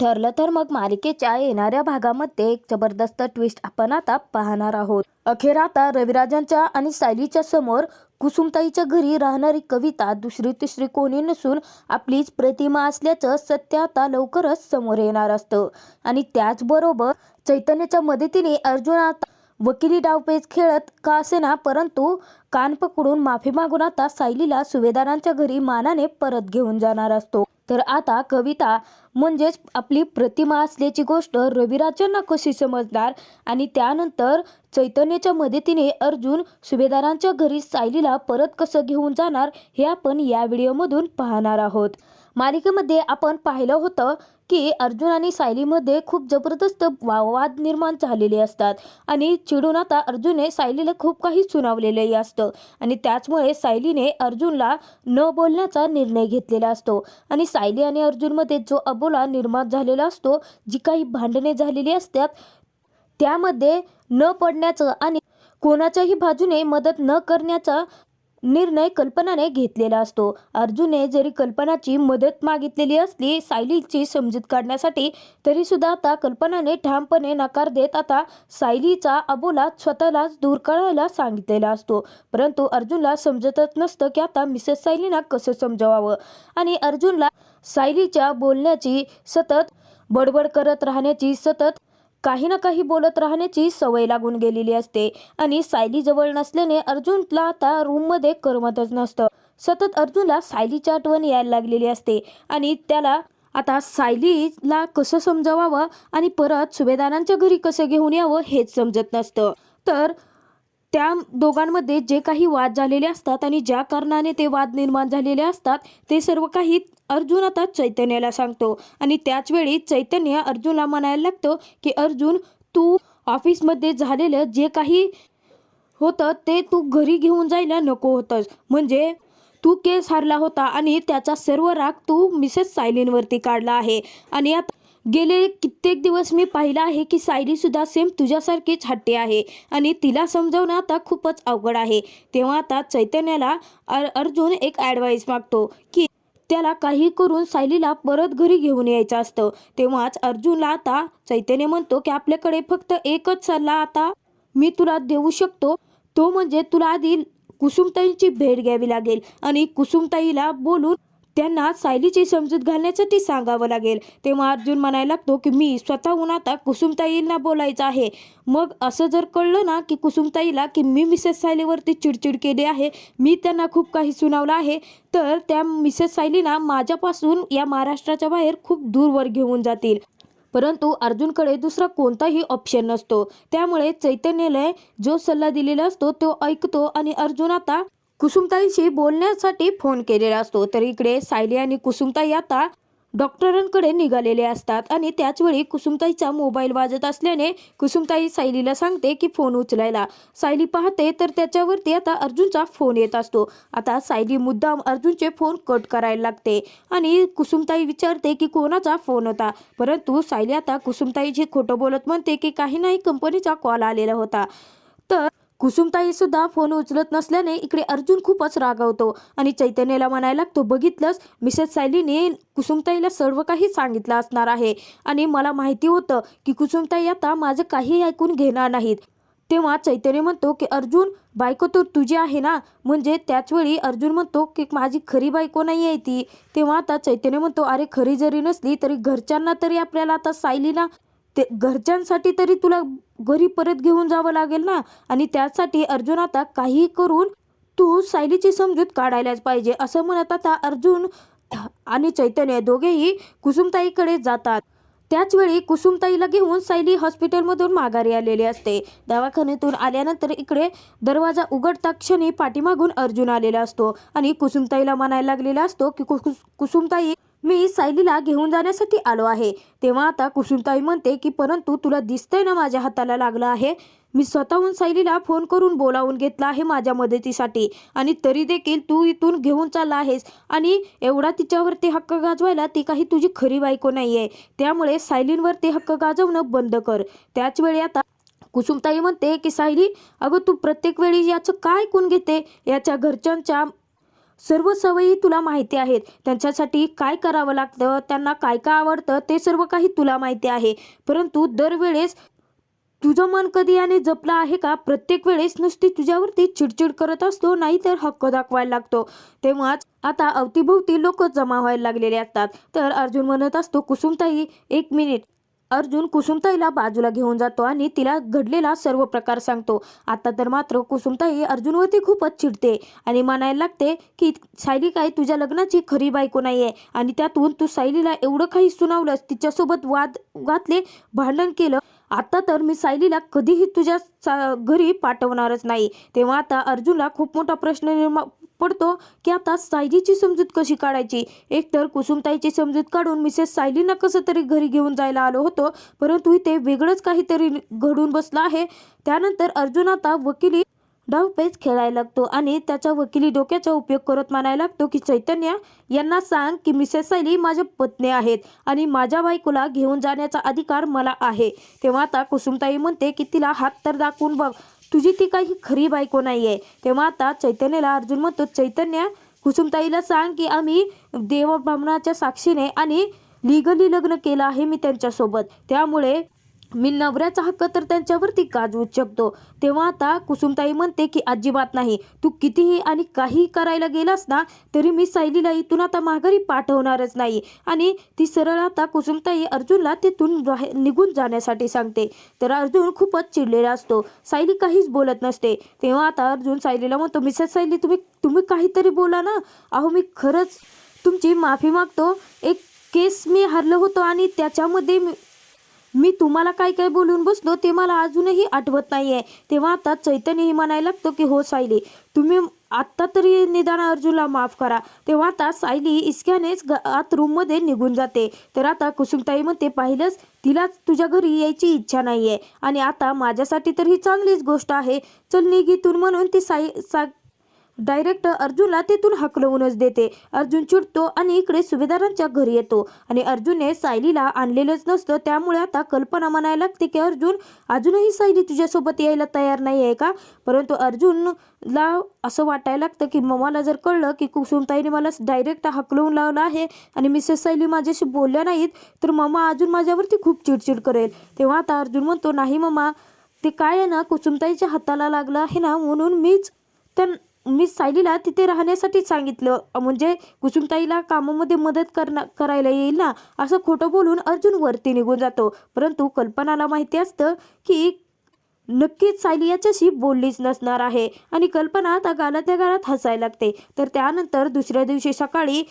ठरलं तर मग मालिकेच्या येणाऱ्या भागामध्ये एक जबरदस्त ट्विस्ट आपण आता पाहणार आहोत. अखेर आता रविराजांच्या आणि सायलीच्या समोर कुसुमताईच्या घरी राहणारी कविता दुसरी तिसरी कोणी नसून आपलीच प्रतिमा असल्याचं सत्य आता लवकरच समोर येणार असतं. आणि त्याचबरोबर चैतन्याच्या मदतीने अर्जुन आता वकिली डावपेच खेळत का असेना परंतु कान पकडून माफी मागून आता सायलीला सुभेदारांच्या घरी मानाने परत घेऊन जाणार असतो. तर आता कविता म्हणजेच आपली प्रतिमा असल्याची गोष्ट रविराजांना कशी समजणार? आणि त्यानंतर चैतन्याच्या मदतीने अर्जुन सुभेदारांच्या घरी सायलीला परत कसं घेऊन जाणार हे आपण या व्हिडिओमधून पाहणार आहोत. मालिकेमध्ये आपण पाहिलं होतं की अर्जुन आणि सायलीमध्ये खूप जबरदस्त वा- वाद निर्माण झालेले असतात. आणि चिडून आता अर्जुनने सायलीला खूप काही सुनावलेलंही असतं. आणि त्याचमुळे सायलीने अर्जुनला न बोलण्याचा निर्णय घेतलेला असतो. आणि सायली आणि अर्जुनमध्ये जो अबोला निर्माण झालेला असतो जी काही भांडणे झालेली असतात त्यामध्ये न पडण्याचं आणि कोणाच्याही बाजूने मदत न करण्याचा निर्णय कल्पनाने घेतलेला असतो. अर्जुनने जरी कल्पनाची मदत मागितलेली असली सायलीची समजूत काढण्यासाठी तरी सुद्धा आता कल्पनाने ठामपणे नकार देत आता सायलीचा अबोला स्वतःलाच दूर करायला सांगितलेला असतो. परंतु अर्जुनला समजतच नसतं की आता मिसेस सायलीना कसं समजवावं. आणि अर्जुनला सायलीच्या बोलण्याची सतत बडबड करत राहण्याची सतत काही ना काही बोलत राहण्याची सवय लागून गेलेली असते. आणि सायली जवळ नसल्याने अर्जुनला आता रूममध्ये करमतच नसतं. सतत अर्जुनला सायलीची आठवण यायला लागलेली असते. आणि त्याला आता सायलीला कसं समजवावं आणि परत सुभेदारांच्या घरी कसं घेऊन यावं हेच समजत नसतं. तर त्या दोघांमध्ये जे काही वाद झालेले असतात आणि ज्या कारणाने ते वाद निर्माण झालेले असतात ते सर्व काही अर्जुन आता चैतन्याला सांगतो. आणि त्याच वेळी चैतन्य अर्जुनला म्हणायला लागतो की अर्जुन तू ऑफिसमध्ये झालेलं जे काही होतं ते तू घरी घेऊन जायला नको होतंस. म्हणजे तू केस हारला होता आणि त्याचा सर्व राग तू मिसेस सायलीनवरती काढला आहे. आणि आता गेले कित्येक दिवस मी पाहिलं आहे की सायलीसुद्धा सेम तुझ्यासारखीच हट्टी आहे आणि तिला समजावणं आता खूपच अवघड आहे. तेव्हा आता चैतन्याला अर अर्जुन एक ॲडवाईस मागतो की त्याला काही करून सायलीला परत घरी घेऊन यायचं असतं. तेव्हाच अर्जुनला आता चैतन्य म्हणतो की आपल्याकडे फक्त एकच सल्ला आता मी तुला देऊ शकतो. तो म्हणजे तुला आधी कुसुमताईंची भेट घ्यावी लागेल आणि कुसुमताईला बोलून त्यांना सायलीची समजूत घालण्यासाठी सांगावं लागेल. तेव्हा अर्जुन म्हणायला लागतो की मी स्वतःहून आता कुसुमताईंना बोलायचं आहे. मग असं जर कळलं ना की कुसुमताईला की मी मिसेस सायलीवरती चिडचिड केली आहे मी त्यांना खूप काही सुनावलं आहे तर त्या मिसेस सायलीना माझ्यापासून या महाराष्ट्राच्या बाहेर खूप दूरवर घेऊन जातील. परंतु अर्जुनकडे दुसरा कोणताही ऑप्शन नसतो. त्यामुळे चैतन्याला जो सल्ला दिलेला असतो तो ऐकतो आणि अर्जुन आता कुसुमताईशी बोलण्यासाठी फोन केलेला असतो. तर इकडे सायली आणि कुसुमताई आता डॉक्टरांकडे निघालेले असतात आणि त्याचवेळी कुसुमताईचा मोबाईल वाजत असल्याने कुसुमताई सायलीला सांगते की फोन उचलायला. सायली पाहते तर त्याच्यावरती आता अर्जुनचा फोन येत असतो. आता सायली मुद्दाम अर्जुनचे फोन कट करायला लागते आणि कुसुमताई विचारते की कोणाचा फोन होता. परंतु सायली आता कुसुमताईची खोटं बोलत म्हणते की काही नाही कंपनीचा कॉल आलेला होता. तर कुसुमताई सुद्धा फोन उचलत नसल्याने इकडे अर्जुन खूपच रागावतो आणि चैतन्याला म्हणायला लागतो बघितलंस मिसेस सायलीने कुसुमताईला सर्व काही सांगितलं असणार आहे आणि मला माहिती होतं की कुसुमताई आता माझं काही ऐकून घेणार नाहीत. तेव्हा चैतन्य म्हणतो की अर्जुन बायको तर तुझी आहे ना? म्हणजे त्याचवेळी अर्जुन म्हणतो की माझी खरी बायको नाही आहे ती. तेव्हा आता चैतन्य म्हणतो अरे खरी जरी नसली तरी घरच्यांना तरी आपल्याला आता सायलीला ते घरच्यांसाठी तरी तुला घरी परत घेऊन जावं लागेल ना? आणि त्यासाठी अर्जुन आता काही करून तू सायलीची समजूत काढायलाच पाहिजे असं म्हणत आता अर्जुन आणि चैतन्य दोघेही कुसुमताईकडे जातात. त्याच वेळी कुसुमताईला घेऊन सायली हॉस्पिटलमधून माघारी आलेली असते. दवाखान्यातून आल्यानंतर इकडे दरवाजा उघडता क्षणी पाठीमागून अर्जुन आलेला असतो आणि कुसुमताईला म्हणायला लागलेला असतो की कुस कुसुमताई मी सायलीला घेऊन जाण्यासाठी आलो आहे. तेव्हा आता कुसुमताई म्हणते की परंतु तुला दिसतंय ना माझ्या हाताला लागलं आहे? मी स्वतःहून सायलीला फोन करून बोलावून घेतला आहे माझ्या मदतीसाठी आणि तरी देखील तू इथून घेऊन चालला आहेस आणि एवढा तिच्यावरती हक्क गाजवायला ती काही तुझी खरी बायको नाही आहे त्यामुळे सायलींवरती हक्क गाजवणं बंद कर. त्याच वेळी आता कुसुमताई म्हणते की सायली अगं तू प्रत्येक वेळी याचं काय कोण घेते? याच्या घरच्यांच्या सर्व सवयी तुला माहिती आहेत. त्यांच्यासाठी काय करावं लागतं? त्यांना काय काय आवडतं? ते सर्व काही तुला माहिती आहे. परंतु दरवेळेस तुझं मन कधी याने जपलं आहे का? प्रत्येक वेळेस नुसती तुझ्यावरती चिडचिड करत असतो नाहीतर हक्क दाखवायला लागतो. तेव्हाच आता अवतीभोवती लोक जमा व्हायला लागलेले असतात. तर अर्जुन म्हणत असतो कुसुमताई एक मिनिट. अर्जुन कुसुमताईला बाजूला घेऊन जातो आणि तिला घडलेला सर्व प्रकार सांगतो. आता तर मात्र कुसुमताई अर्जुनवरती खूपच चिडते आणि म्हणायला लागते की सायली काय तुझ्या लग्नाची खरी बायको नाही आहे आणि त्यातून तू सायलीला एवढं काही सुनावलंस तिच्यासोबत वाद घातले भांडण केलं. आता तर मी सायलीला कधीही तुझ्या सा- घरी पाठवणारच नाही. तेव्हा आता अर्जुनला खूप मोठा प्रश्न निर्माण पडतो की आता सायलीची समजूत कशी काढायची? एकतर कुसुमताईची समजूत काढून मिसेस सायलीना कसं तरी घरी घेऊन जायला आलो होतो परंतु इथे वेगळंच काहीतरी घडून बसलं आहे. त्यानंतर अर्जुन आता वकिली डावपेच खेळायला लागतो आणि त्याच्या वकिली डोक्याचा उपयोग करत म्हणायला लागतो की चैतन्य यांना सांग की मिसेस सायली माझ्या पत्नी आहेत आणि माझ्या बायकोला घेऊन जाण्याचा अधिकार मला आहे. तेव्हा आता कुसुमताई म्हणते की तिला हात तर दाखवून बघ तुझी ती काही खरी बायको नाही आहे तेव्हा आता चैतन्याला अर्जुन म्हणतो चैतन्य कुसुमताईला सांग की आम्ही देवब्राह्मणाच्या साक्षीने आणि लिगली लग्न केलं आहे मी त्यांच्यासोबत. त्यामुळे मी नवऱ्याचा हक्क तर त्यांच्यावरती गाजवू शकतो. तेव्हा आता कुसुमताई म्हणते की अजिबात नाही. तू कितीही आणि काही करायला गेलास ना तरी मी सायलीला इथून आता माघारी पाठवणारच नाही. आणि ती सरळ आता कुसुमताई अर्जुनला तिथून निघून जाण्यासाठी सांगते. तर अर्जुन खूपच चिडलेला असतो. सायली काहीच बोलत नसते. तेव्हा आता अर्जुन सायलीला म्हणतो मिसेस सायली तुम्ही तुम्ही काहीतरी बोला ना. अहो मी खरंच तुमची माफी मागतो. एक केस मी हरलो होतो आणि त्याच्यामध्ये मी तुम्हाला काय काय बोलून बसलो ते मला अजूनही आठवत नाही आहे तेव्हा आता चैतन्यही म्हणायला लागतो की हो सायली तुम्ही आत्ता तरी निदान अर्जुनला माफ करा. तेव्हा आता सायली इसक्यानेच आत रूममध्ये निघून जाते. तर आता कुसुमताई म्हणते पाहिलंच तिलाच तुझ्या घरी यायची इच्छा नाही आहे आणि आता माझ्यासाठी तर ही चांगलीच गोष्ट आहे. चल निघितून म्हणून ती साई सा डायरेक्ट अर्जुनला तिथून हकलवूनच देते. अर्जुन चिडतो आणि इकडे सुभेदारांच्या घरी येतो. आणि अर्जुनने सायलीला आणलेलंच नसतं त्यामुळे आता कल्पना म्हणायला लागते की अर्जुन अजूनही सायली तुझ्यासोबत यायला तयार नाही आहे का? परंतु अर्जुनला असं वाटायला लागतं की मला जर कळलं की कुसुमताईने मला डायरेक्ट हकलवून लावलं आहे आणि मिसेस सायली माझ्याशी बोलल्या नाहीत तर मम्मा अजून माझ्यावरती खूप चिडचिड करेल. तेव्हा आता अर्जुन म्हणतो नाही मम्मा ते काय आहे ना कुसुमताईच्या हाताला लागलं आहे ना म्हणून मीच त्या मी सायलीला तिथे राहण्यासाठी सांगितलं म्हणजे कुसुमताईला कामामध्ये मदत करणं करायला येईल ना? असं खोटं बोलून अर्जुन वरती निघून जातो. परंतु कल्पनाला माहिती असतं की नक्कीच सायली याच्याशी बोललीच नसणार आहे आणि कल्पना त्या गालातल्या गालात हसायला लागते. तर त्यानंतर दुसऱ्या दिवशी सकाळी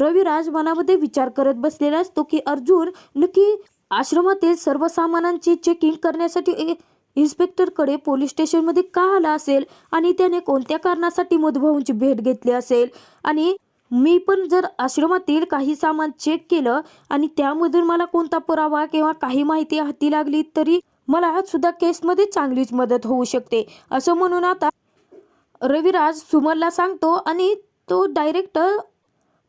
रविराज मनामध्ये विचार करत बसलेला असतो की अर्जुन नक्की आश्रमातील सर्व सामानांची चेकिंग करण्यासाठी ए- इन्स्पेक्टरकडे पोलीस स्टेशनमध्ये का आला असेल? आणि त्याने कोणत्या कारणासाठी मधुभाऊंची भेट घेतली असेल? आणि मी पण जर आश्रमातील काही सामान चेक केलं आणि त्यामधून मला कोणता पुरावा किंवा काही माहिती हाती लागली तरी मला सुद्धा केसमध्ये चांगलीच मदत होऊ शकते असं म्हणून आता रविराज सुमनला सांगतो आणि तो डायरेक्ट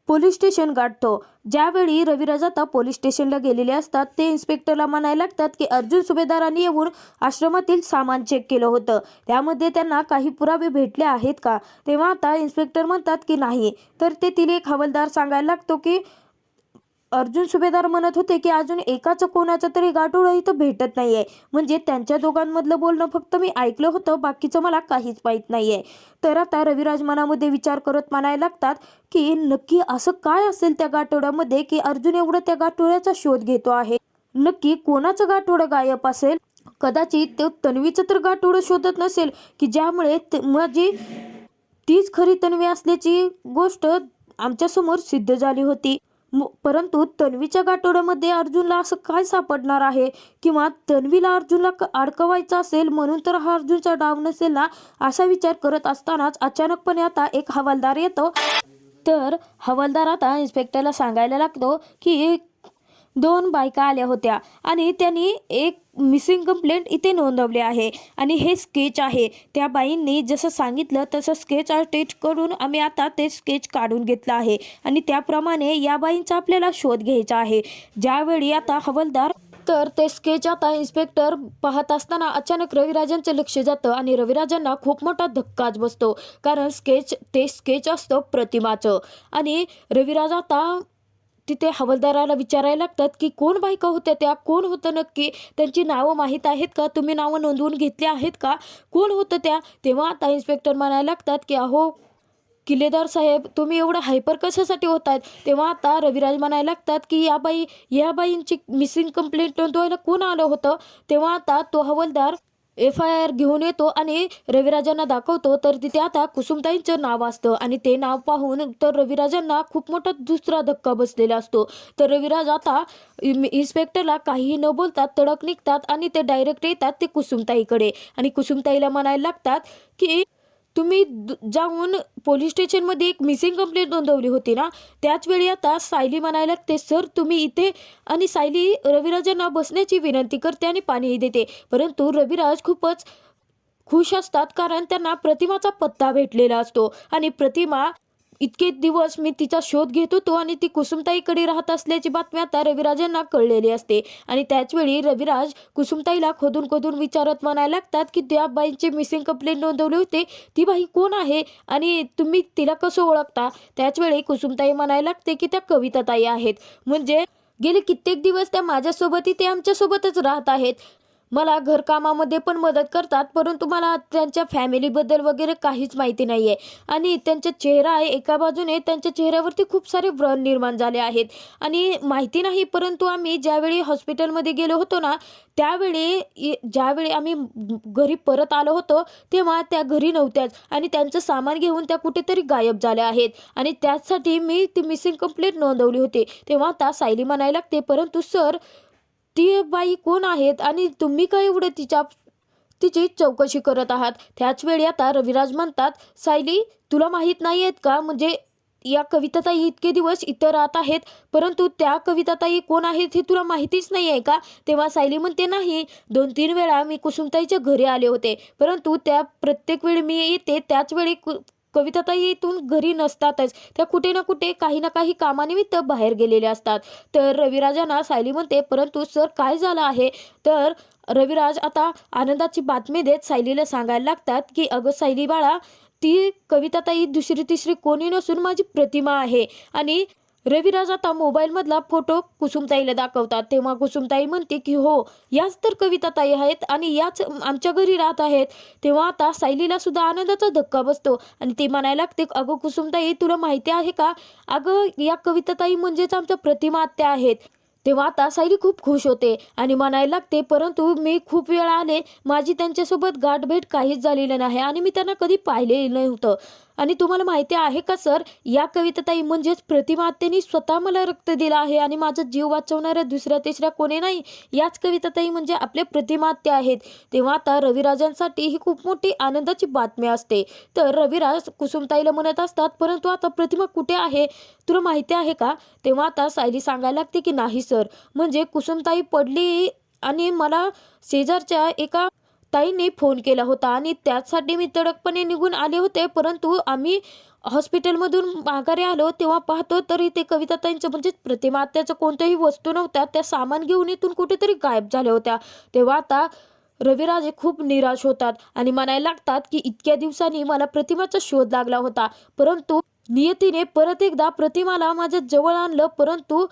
पोलीस स्टेशन गाठतो. ज्यावेळी रविराज आता पोलीस स्टेशनला गेलेले असतात ते इन्स्पेक्टरला म्हणायला लागतात की अर्जुन सुभेदारांनी येऊन आश्रमातील सामान चेक केलं होतं. त्यामध्ये त्यांना काही पुरावे भेटले आहेत का? तेव्हा आता इन्स्पेक्टर म्हणतात की नाही. तर तेथील एक हवालदार सांगायला लागतो की अर्जुन सुभेदार म्हणत होते की अजून एकाच कोणाचं तरी गाठोडं इथं भेटत नाहीये. म्हणजे त्यांच्या दोघांमधलं बोलणं फक्त मी ऐकलं होतं बाकीचं मला काहीच माहीत नाहीये. तर आता रविराज मनामध्ये विचार करत म्हणायला लागतात की नक्की असं काय असेल त्या गाठोड्यामध्ये की अर्जुन एवढं त्या गाठोड्याचा शोध घेतो आहे? नक्की कोणाचं गाठोडं गायब असेल? कदाचित ते तन्वीचं तर गाठोडं शोधत नसेल की ज्यामुळे माझी म्हणजे तीच खरी तन्वी असल्याची गोष्ट आमच्यासमोर सिद्ध झाली होती. परंतु तन्वीच्या गाठोड्यामध्ये अर्जुनला असं काय सापडणार आहे? किंवा तन्वीला अर्जुनला क- अडकवायचं असेल म्हणून तर हा अर्जुनचा डाव नसेल ना? असा विचार करत असतानाच अचानकपणे आता एक हवालदार येतो. तर हवालदार आता इन्स्पेक्टरला सांगायला लागतो की दोन बायका आल्या होत्या आणि त्यांनी एक मिसिंग कंप्लेंट इथे नोंदवली आहे. आणि हे स्केच आहे. त्या बाईंनी जसं सांगितलं तसं स्केच आर्टिस्ट करून आम्ही आता ते स्केच काढून घेतलं आहे. आणि त्याप्रमाणे या बाईंचा आपल्याला शोध घ्यायचा आहे. ज्यावेळी आता हवालदार तर ते स्केच आता इन्स्पेक्टर पाहत असताना अचानक रविराजांचं लक्ष जातं आणि रविराजांना खूप मोठा धक्काच बसतो. कारण स्केच ते स्केच असतं प्रतिमाचं. आणि रविराज आता तिथे हवालदाराला विचारायला लागतात की कोण बायका होत्या त्या? कोण होतं नक्की? त्यांची नावं माहीत आहेत का? तुम्ही नावं नोंदवून घेतली आहेत का? कोण होतं त्या? तेव्हा आता इन्स्पेक्टर म्हणायला लागतात की अहो किल्लेदार साहेब तुम्ही एवढं हायपर कशासाठी होत आहेत तेव्हा आता रविराज म्हणायला लागतात की या बाई या बाईंची मिसिंग कंप्लेंट नोंदवायला कोण आलं होतं? तेव्हा आता तो हवालदार एफ आय आर घेऊन येतो आणि रविराजांना दाखवतो तर तिथे आता कुसुमताईंचं नाव असतं. आणि ते नाव पाहून तर रविराजांना खूप मोठा दुसरा धक्का बसलेला असतो. तर रविराज आता इन्स्पेक्टरला काहीही न बोलतात तडक निघतात आणि ते डायरेक्ट येतात ते कुसुमताईकडे. आणि कुसुमताईला म्हणायला लागतात की तुम्ही जाऊन पोलीस स्टेशनमध्ये एक मिसिंग कंप्लेंट नोंदवली होती ना त्याच वेळी आता सायली म्हणायला ते सर तुम्ही इथे आणि सायली रविराजांना बसण्याची विनंती करते आणि पाणीही देते. परंतु रविराज खूपच खुश असतात कारण त्यांना प्रतिमाचा पत्ता भेटलेला असतो. आणि प्रतिमा इतके दिवस मी तिचा शोध घेत होतो आणि ती कुसुमताईकडे राहत असल्याची बातमी आता रविराजांना कळलेली असते. आणि त्याचवेळी रविराज कुसुमताईला खोदून खोदून विचारत म्हणायला लागतात की त्या बाईंची मिसिंग कंप्लेंट नोंदवली होते. ती बाई कोण आहे? आणि तुम्ही तिला कसं ओळखता? त्याचवेळी कुसुमताई म्हणायला लागते की त्या कविताताई आहेत. म्हणजे गेले कित्येक दिवस त्या माझ्यासोबत ते आमच्यासोबतच राहत आहेत. मला घरकामामध्ये पण मदत करतात परंतु मला त्यांच्या फॅमिलीबद्दल वगैरे काहीच माहिती नाही आहे आणि त्यांचा चेहरा आहे एका बाजूने त्यांच्या चेहऱ्यावरती खूप सारे व्रण निर्माण झाले आहेत. आणि माहिती नाही परंतु आम्ही ज्यावेळी हॉस्पिटलमध्ये गेलो होतो ना त्यावेळी ज्यावेळी आम्ही घरी परत आलो होतो तेव्हा त्या घरी नव्हत्याच. आणि त्यांचं सामान घेऊन त्या कुठेतरी गायब झाल्या आहेत. आणि त्याचसाठी मी ती मिसिंग कंप्लेंट नोंदवली होती. तेव्हा आता सायली म्हणायला लागते परंतु सर ती बाई कोण आहेत आणि तुम्ही काय एवढं तिच्या तिची चौकशी करत आहात? त्याच वेळी आता रविराज म्हणतात सायली तुला माहीत नाही आहेत का? म्हणजे या कविताताई इतके दिवस इथं राहत आहेत परंतु त्या कविताताई कोण आहेत हे तुला माहितीच नाही आहे का? तेव्हा सायली म्हणते नाही दोन तीन वेळा मी कुसुमताईच्या घरी आले होते परंतु त्या प्रत्येक वेळी मी येते त्याच वेळी कु कविताताई इथून घरी नसतातच. त्या कुठे ना कुठे काही ना काही कामानिमित्त बाहेर गेलेल्या असतात. तर रविराजांना सायली म्हणते परंतु सर काय झालं आहे? तर रविराज आता आनंदाची बातमी देत सायलीला सांगायला लागतात की अगं सायली बाळा ती कविताताई दुसरी तिसरी कोणी नसून माझी प्रतिमा आहे आणि रविराज आता मोबाईलमधला फोटो कुसुमताईला दाखवतात. तेव्हा कुसुमताई म्हणते की हो याच तर कविताताई आहेत आणि याच आमच्या घरी राहत आहेत. तेव्हा आता सायलीला सुद्धा आनंदाचा धक्का बसतो आणि ती म्हणायला लागते अगं कुसुमताई तुला माहिती आहे का? अगं या कविताताई म्हणजेच आमच्या प्रतिमा आत्या आहेत. तेव्हा आता सायली खूप खुश होते आणि म्हणायला लागते परंतु मी खूप वेळा आले माझी त्यांच्यासोबत गाठभेट काहीच झालेली नाही आणि मी त्यांना कधी पाहिलेलं नव्हतं. आणि तुम्हाला माहिती आहे का सर? या कविताताई म्हणजेच प्रतिमातेने स्वतः मला रक्त दिलं आहे आणि माझा जीव वाचवणाऱ्या दुसऱ्या तिसऱ्या कोणी नाही? याच कविताताई म्हणजे आपले प्रतिमात्या आहेत. तेव्हा आता रविराजांसाठी ही खूप मोठी आनंदाची बातमी असते. तर रविराज कुसुमताईला म्हणत असतात परंतु आता प्रतिमा कुठे आहे? तुला माहिती आहे का? तेव्हा आता सायली सांगायला लागते की नाही सर. म्हणजे कुसुमताई पडली आणि मला शेजारच्या एका ताईने फोन केला होता आणि त्याचसाठी मी तडकपणे निघून आले होते. परंतु आम्ही हॉस्पिटलमधून माघारी आलो. तेव्हा पाहतो तर इथे कविताताईंचं म्हणजे प्रतिमा त्याचं कोणत्याही वस्तू नव्हत्या. त्या सामान घेऊन इथून कुठेतरी गायब झाल्या होत्या. तेव्हा आता रविराजे खूप निराश होतात आणि म्हणायला लागतात की इतक्या दिवसांनी मला प्रतिमाचा शोध लागला होता. परंतु नियतीने परत एकदा प्रतिमाला माझ्या जवळ आणलं. परंतु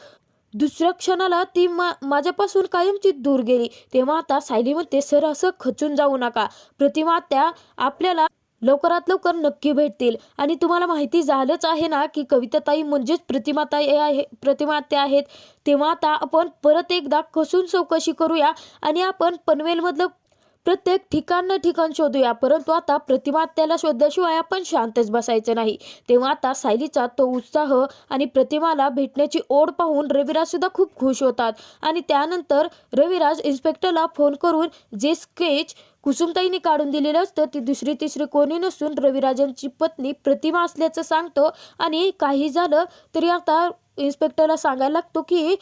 दुसऱ्या क्षणाला ती मा माझ्यापासून कायमची दूर गेली. तेव्हा आता सायली म्हणते सर असं खचून जाऊ नका. प्रतिमा त्या आपल्याला लवकरात लवकर नक्की भेटतील. आणि तुम्हाला माहिती झालंच आहे ना की कविताताई म्हणजेच प्रतिमाताई आहे प्रतिमात्या आहेत. तेव्हा आता आपण परत एकदा कसून चौकशी करूया. आणि आपण पनवेलमधलं प्रत्येक ठिकाण न ठिकाण शोधूया परंतु आता प्रतिमा त्याला शोधल्याशिवाय आपण शांतच बसायचं नाही. तेव्हा आता सायलीचा तो उत्साह आणि प्रतिमाला भेटण्याची ओढ पाहून रविराज सुद्धा खूप खुश होतात. आणि त्यानंतर रविराज इन्स्पेक्टरला फोन करून जे स्केच कुसुमताईने काढून दिलेलं असतं ती दुसरी तिसरी कोणी नसून रविराजांची पत्नी प्रतिमा असल्याचं सांगतो. आणि काही झालं तरी आता इन्स्पेक्टरला सांगायला लागतो की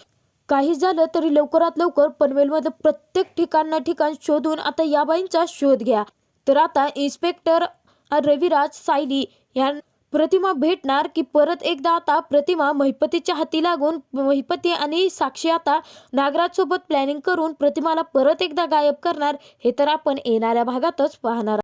काही झालं तरी लवकरात लवकर पनवेलमध्ये प्रत्येक ठिकाण ना ठिकाण शोधून आता या बाईंचा शोध घ्या. तर आता इन्स्पेक्टर रविराज सायली या प्रतिमा भेटणार की परत एकदा आता प्रतिमा महिपतीच्या हाती लागून महिपती आणि साक्षी आता नागराज सोबत प्लॅनिंग करून प्रतिमाला परत एकदा गायब करणार हे तर आपण येणाऱ्या भागातच पाहणार